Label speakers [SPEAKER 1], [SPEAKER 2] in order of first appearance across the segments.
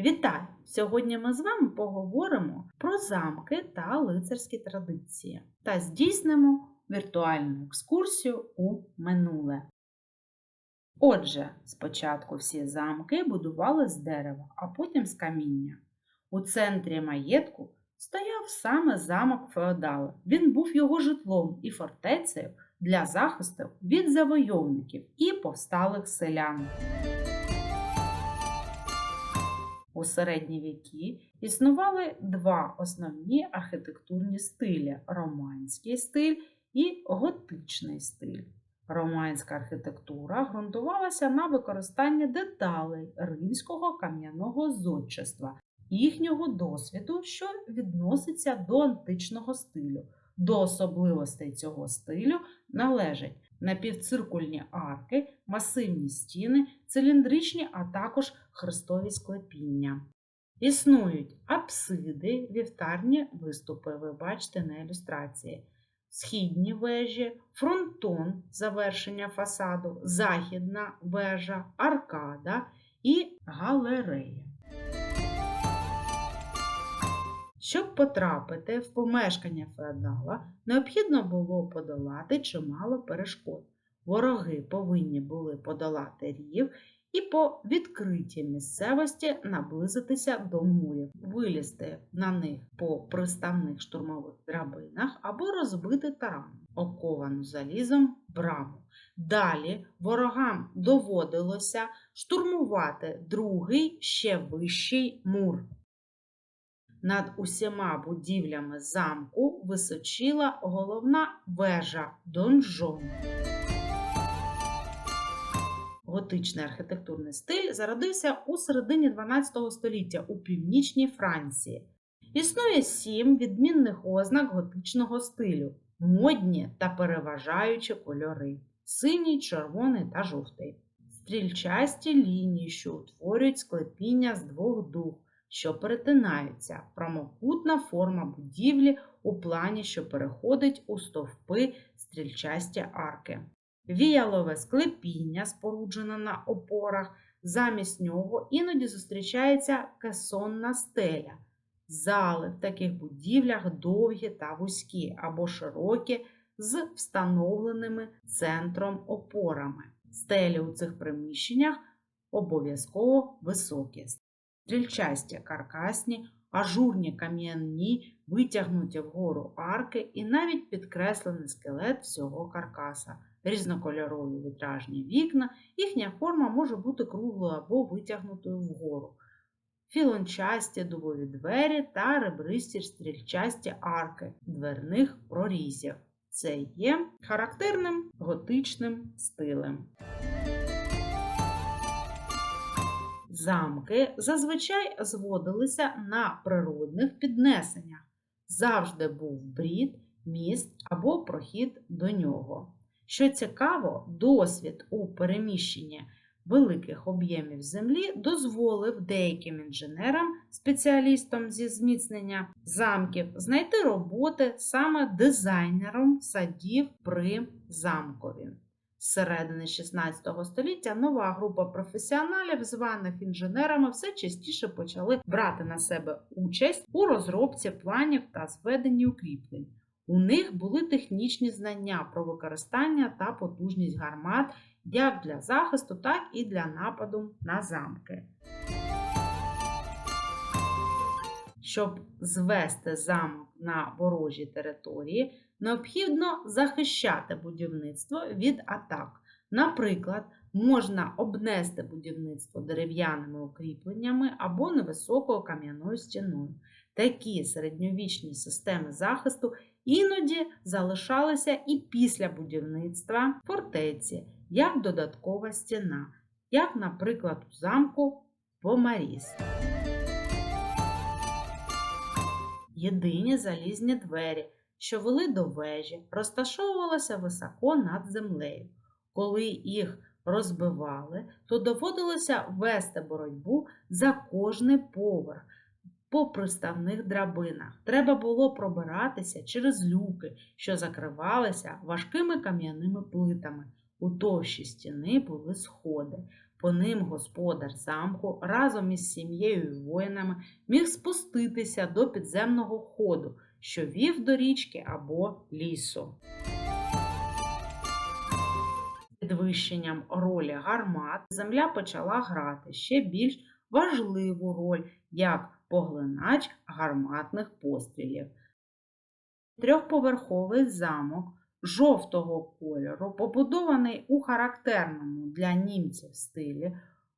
[SPEAKER 1] Вітаю! Сьогодні ми з вами поговоримо про замки та лицарські традиції та здійснимо віртуальну екскурсію у минуле. Отже, спочатку всі замки будували з дерева, а потім з каміння. У центрі маєтку стояв саме замок Феодала. Він був його житлом і фортецею для захисту від завойовників і повсталих селян. У середні віки існували два основні архітектурні стилі романський стиль і готичний стиль. Романська архітектура ґрунтувалася на використанні деталей римського кам'яного зодчества, їхнього досвіду, що відноситься до античного стилю. До особливостей цього стилю належать напівциркульні арки, масивні стіни, циліндричні, а також хрестові склепіння. Існують апсиди, вівтарні виступи, ви бачите на ілюстрації, східні вежі, фронтон завершення фасаду, західна вежа, аркада і галерея. Щоб потрапити в помешкання феодала, необхідно було подолати чимало перешкод. Вороги повинні були подолати рів і по відкритій місцевості наблизитися до мурів, вилізти на них по приставних штурмових драбинах або розбити таран, оковану залізом браму. Далі ворогам доводилося штурмувати другий ще вищий мур. Над усіма будівлями замку височила головна вежа донжон. Готичний архітектурний стиль зародився у середині 12 століття у північній Франції. Існує сім відмінних ознак готичного стилю, модні та переважаючі кольори синій, червоний та жовтий. Стрільчасті лінії, що утворюють склепіння з двох дух що перетинаються, прямокутна форма будівлі у плані, що переходить у стовпи стрільчасті арки. Віялове склепіння, споруджене на опорах, замість нього іноді зустрічається кесонна стеля. Зали в таких будівлях довгі та вузькі або широкі з встановленими центром опорами. Стелі у цих приміщеннях обов'язково високі стрільчасті каркасні, ажурні кам'яні, витягнуті вгору арки і навіть підкреслений скелет всього каркаса, різнокольорові вітражні вікна, їхня форма може бути круглою або витягнутою вгору. Філончасті дубові двері та ребристі стрільчасті арки дверних прорізів. Це є характерним готичним стилем. Замки зазвичай зводилися на природних піднесеннях. Завжди був брід, міст або прохід до нього. Що цікаво, досвід у переміщенні великих об'ємів землі дозволив деяким інженерам, спеціалістам зі зміцнення замків, знайти роботи саме дизайнером садів при замкові. З середини 16 століття нова група професіоналів, званих інженерами, все частіше почали брати на себе участь у розробці планів та зведенні укріплень. У них були технічні знання про використання та потужність гармат як для захисту, так і для нападу на замки. Щоб звести замок на ворожій території, необхідно захищати будівництво від атак. Наприклад, можна обнести будівництво дерев'яними укріпленнями або невисокою кам'яною стіною. Такі середньовічні системи захисту іноді залишалися і після будівництва фортеці, як додаткова стіна, як, наприклад, у замку Помаріс. Єдині залізні двері що вели до вежі, розташовувалися високо над землею. Коли їх розбивали, то доводилося вести боротьбу за кожний поверх по приставних драбинах. Треба було пробиратися через люки, що закривалися важкими кам'яними плитами. У товщі стіни були сходи. По ним господар замку разом із сім'єю і воїнами міг спуститися до підземного ходу, що вів до річки або лісу. Підвищенням ролі гармат земля почала грати ще більш важливу роль як поглинач гарматних пострілів. Трьохповерховий замок жовтого кольору, побудований у характерному для німців стилі,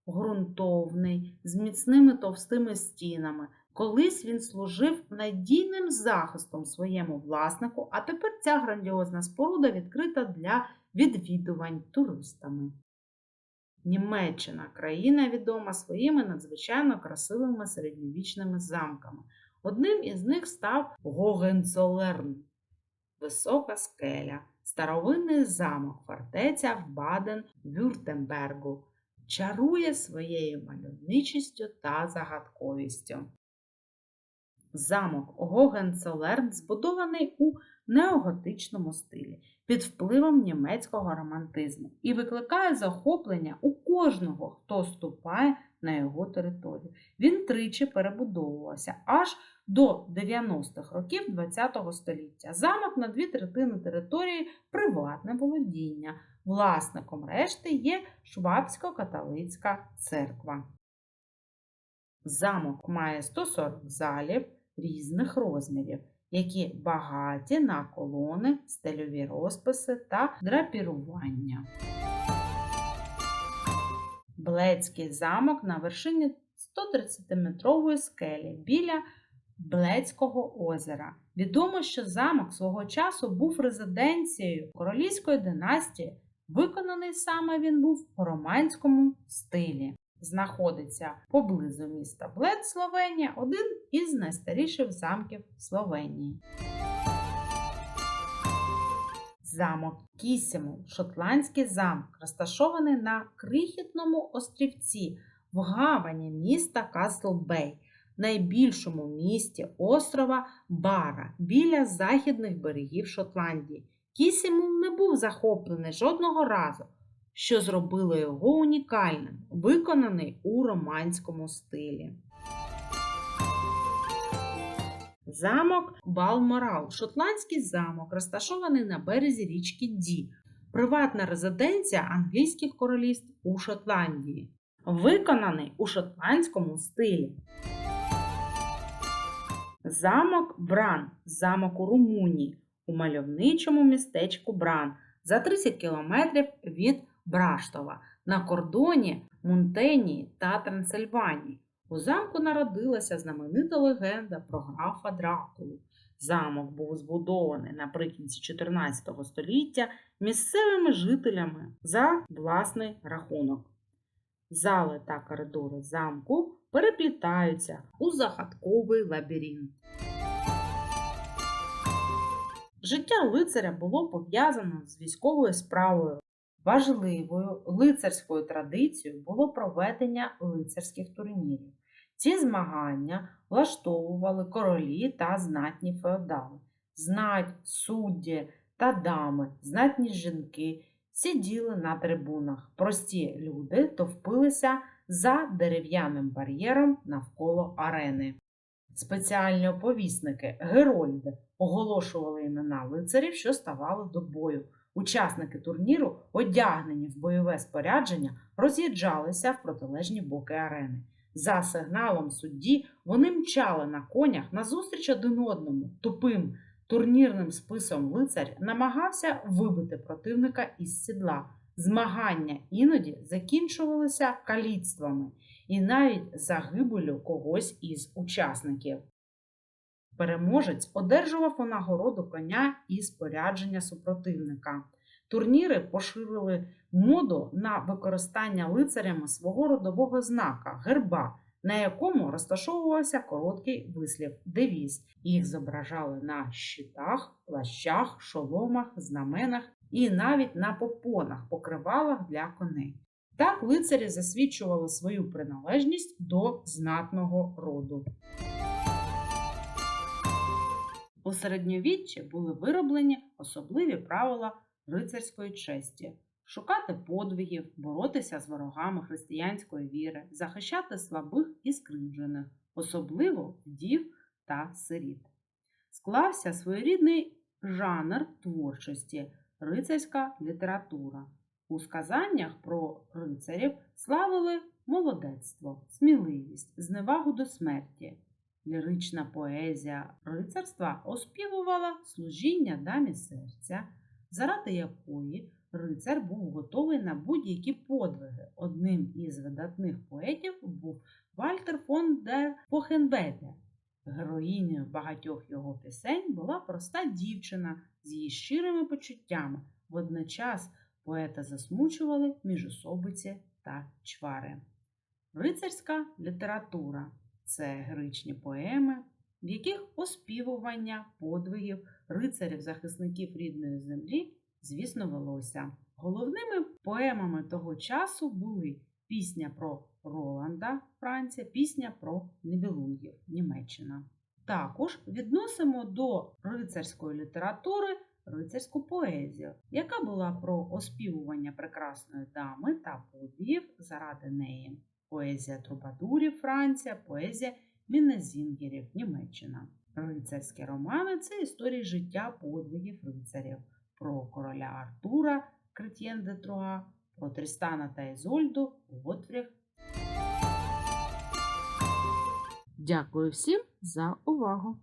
[SPEAKER 1] ґрунтовний, з міцними товстими стінами. Колись він служив надійним захистом своєму власнику, а тепер ця грандіозна споруда відкрита для відвідувань туристами. Німеччина країна відома своїми надзвичайно красивими середньовічними замками. Одним із них став Гогенцолерн – висока скеля, старовинний замок, фортеця в Баден-Вюртембергу, чарує своєю мальовничістю та загадковістю. Замок Гогенцолерн збудований у неоготичному стилі під впливом німецького романтизму і викликає захоплення у кожного, хто ступає на його територію. Він тричі перебудовувався аж до 90-х років ХХ століття. Замок на дві третини території приватне володіння. Власником решти є Швабсько-католицька церква. Замок має 140 залів різних розмірів, які багаті на колони, стильові розписи та драпірування. Блецький замок на вершині 130-метрової скелі біля Блецького озера. Відомо, що замок свого часу був резиденцією королівської династії. Виконаний саме він був у романському стилі. Знаходиться поблизу міста Блед, Словенія, один із найстаріших замків Словенії. Замок Кісіму, шотландський замок, розташований на крихітному острівці в гавані міста Каслбей, найбільшому місті острова Бара біля західних берегів Шотландії. Кісіму не був захоплений жодного разу, що зробило його унікальним, виконаний у романському стилі. Замок Балморал, шотландський замок, розташований на березі річки Ді, приватна резиденція англійських королівств у Шотландії, виконаний у шотландському стилі. Замок Бран, замок у Румунії, у мальовничому містечку Бран. За 30 кілометрів від Браштова на кордоні Мунтенії та Трансильванії. У замку народилася знаменита легенда про графа Дракулу. Замок був збудований наприкінці 14 століття місцевими жителями за власний рахунок. Зали та коридори замку переплітаються у загадковий лабіринт. Життя лицаря було пов'язано з військовою справою. Важливою лицарською традицією було проведення лицарських турнірів. Ці змагання влаштовували королі та знатні феодали, знать, судді та дами, знатні жінки сиділи на трибунах. Прості люди товпилися за дерев'яним бар'єром навколо арени. Спеціальні оповісники Герольди оголошували імена лицарів, що ставали до бою. Учасники турніру, одягнені в бойове спорядження, роз'їжджалися в протилежні боки арени. За сигналом судді вони мчали на конях назустріч один одному. Тупим турнірним списом лицар намагався вибити противника із сідла. Змагання іноді закінчувалися каліцтвами і навіть загибелю когось із учасників. Переможець одержував у нагороду коня і спорядження супротивника. Турніри поширили моду на використання лицарями свого родового знака герба, на якому розташовувався короткий вислів девіз. Їх зображали на щитах, плащах, шоломах, знаменах і навіть на попонах, покривалах для коней. Так лицарі засвідчували свою приналежність до знатного роду. У середньовіччі були вироблені особливі правила рицарської честі. шукати подвигів, боротися з ворогами християнської віри, захищати слабих і скривджених, особливо вдів та сиріт. Склався своєрідний жанр творчості рицарська література. У сказаннях про рицарів славили молодецтво, сміливість, зневагу до смерті. Лірична поезія рицарства оспівувала служіння дамі серця, заради якої рицар був готовий на будь-які подвиги. Одним із видатних поетів був Вальтер фон дер Фохенведе. Героїнею багатьох його пісень була проста дівчина з її щирими почуттями. Водночас поета засмучували міжособиці та чвари. Рицарська література це героїчні поеми, в яких оспівування подвигів рицарів-захисників рідної землі, звісно, велося. Головними поемами того часу були пісня про Роланда, Франція, пісня про Нібелунгів, Німеччина. Також відносимо до рицарської літератури рицарську поезію, яка була про оспівування прекрасної дами та подвігів заради неї. Поезія трубадурів Франція, поезія Мінезінгерів Німеччина. Рицарські романи це історії життя подвигів рицарів про короля Артура Кретьєн де Труа, про Трістана та Ізольду Готфріх. Дякую всім за увагу!